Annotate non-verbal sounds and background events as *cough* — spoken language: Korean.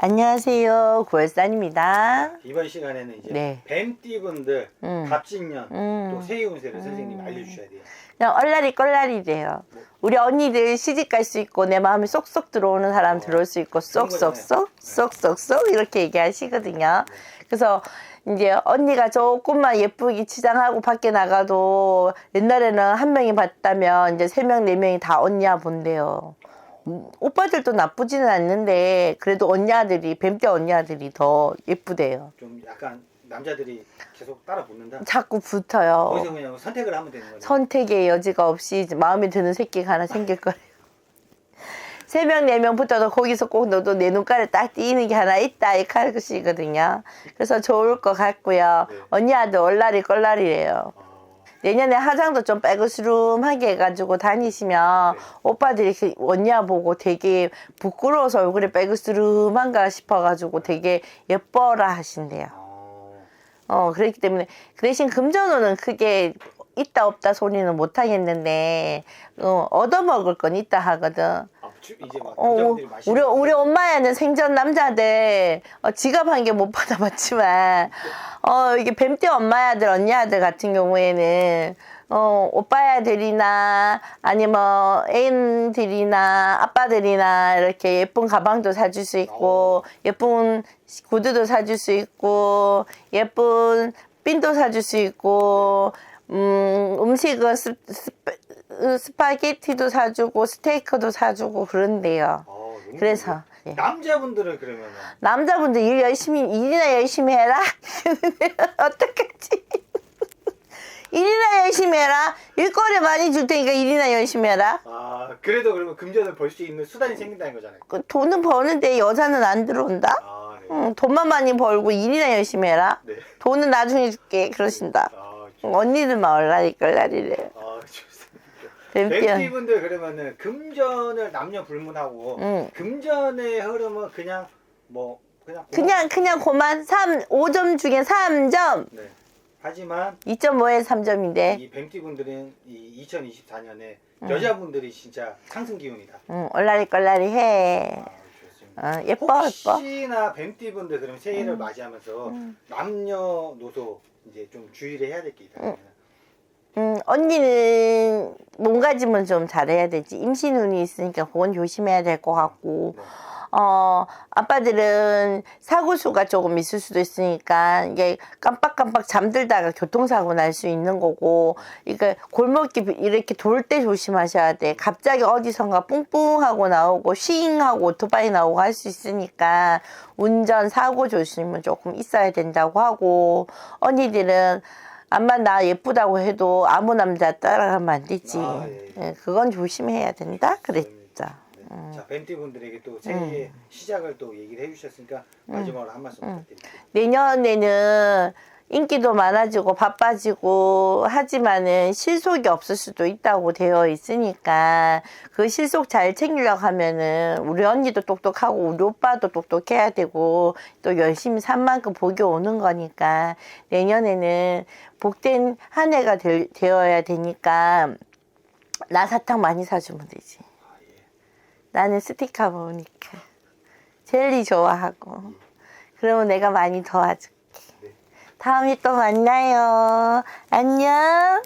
안녕하세요. 구월산입니다. 이번 시간에는 이제 네. 뱀띠분들 음. 갑진년 음. 또 새해 운세를 선생님 알려주셔야 돼요. 그냥 얼라리 꼴라리래요. 우리 언니들 시집 갈 수 있고 내 마음에 쏙쏙 들어오는 사람 들어올 수 있고 쏙쏙쏙 쏙쏙쏙 이렇게 얘기하시거든요. 그래서 이제 언니가 조금만 예쁘게 치장하고 밖에 나가도 옛날에는 한 명이 봤다면 이제 세 명 네 명이 다 언니야 본대요. 음, 오빠들도 나쁘지는 않는데 그래도 언니 아들이 뱀떼 언니 아들이 더 예쁘대요. 좀 약간 남자들이 계속 따라 붙는다. 자꾸 붙어요. 거기서 그냥 선택을 하면 되는 거죠. 선택의 여지가 없이 마음에 드는 새끼가 하나 생길 거예요. *laughs* 세 명, 네 명 붙어도 거기서 꼭 너도 내 눈가를 딱 띄는 게 하나 있다, 이 칼것이거든요. 그래서 좋을 것 같고요. 네. 언니 아들 얼라리 껄라리래요. 어, 내년에 화장도 좀 빼그스름하게 해가지고 다니시면 네. 오빠들이 그 언니야 보고 되게 부끄러워서 얼굴에 빼그스름한가 싶어가지고 되게 예뻐라 하신대요. 어, 어, 그렇기 때문에 그 대신 금전운은 크게 있다 없다 소리는 못 하겠는데 어, 얻어먹을 건 있다 하거든. 아, 주- 이제 막 어, 남자분들이 마시는 우리 거 우리 엄마야는 생전 남자들. 어, 지갑 한 개 못 *laughs* 받아봤지만. 어 이게 뱀떼 엄마야들 언니야들 같은 경우에는 어 오빠야들이나 아니면 애인들이나 아빠들이나 이렇게 예쁜 가방도 사줄 수 있고 예쁜 구두도 사줄 수 있고 예쁜 핀도 사줄 수 있고 음 음식은 스, 스, 스파게티도 사주고 스테이크도 사주고 그런데요. 어, 너무 그래서, 좋은데? 예. 남자분들은 그러면은 남자분들 일 열심히 일이나 열심히 해라. *laughs* 어떡하지? 일이나 열심히 해라. 일거리 많이 줄 테니까 일이나 열심히 해라. 아 그래도 그러면 금전을 벌 수 있는 수단이 생긴다는 거잖아요. 그 돈은 버는데 여자는 안 들어온다. 아 네. 응, 돈만 많이 벌고 일이나 열심히 해라. 네. 돈은 나중에 줄게. 그러신다. 아, 응, 언니들만 얼라리 걸라리래. 뱀띠야. 뱀띠 분들 그러면은 금전을 남녀 불문하고 응. 금전의 흐름은 그냥 뭐 그냥 고만- 그냥 그냥 고만 3 5점 중에 3점. 네. 하지만 2.5에 3점인데. 이 뱀띠 분들은 이 2024년에 음. 여자분들이 진짜 상승 기운이다. 응, 얼라리 걸라리 해. 아, 좋습니다. 어, 예뻐 예뻐. 혹시나 뱀띠 분들 그럼 새해를 음. 맞이하면서 남녀노소 이제 좀 주의를 해야 될 게 있다. 음, 언니는 몸가짐은 좀 잘해야 되지. 임신운이 있으니까 그건 조심해야 될 것 같고. 네. 어, 아빠들은 사고수가 조금 있을 수도 있으니까 이게 깜빡깜빡 잠들다가 교통사고 날 수 있는 거고, 이게 골목길 이렇게 돌 때 조심하셔야 돼. 갑자기 어디선가 뿡뿡 하고 나오고, 싱하고 오토바이 나오고 할 수 있으니까 운전 사고 조심은 조금 있어야 된다고 하고, 언니들은 암만 나 예쁘다고 해도 아무 남자 따라가면 안 되지. 아, 예. 예, 그건 조심해야 된다. 그랬자. 네. 자 뱀띠분들에게 또 새해 시작을 또 얘기를 해주셨으니까 마지막으로 한 말씀 부탁드립니다. 내년에는 인기도 많아지고 바빠지고 하지만은 실속이 없을 수도 있다고 되어 있으니까 그 실속 잘 챙기려고 하면은 우리 언니도 똑똑하고 우리 오빠도 똑똑해야 되고 또 열심히 산 만큼 복이 오는 거니까 내년에는 복된 한 해가 될- 되어야 되니까 나 사탕 많이 사주면 되지. 나는 스티커 먹으니까 젤리 좋아하고 그러면 내가 많이 도와줄게 네. 다음에 또 만나요. 안녕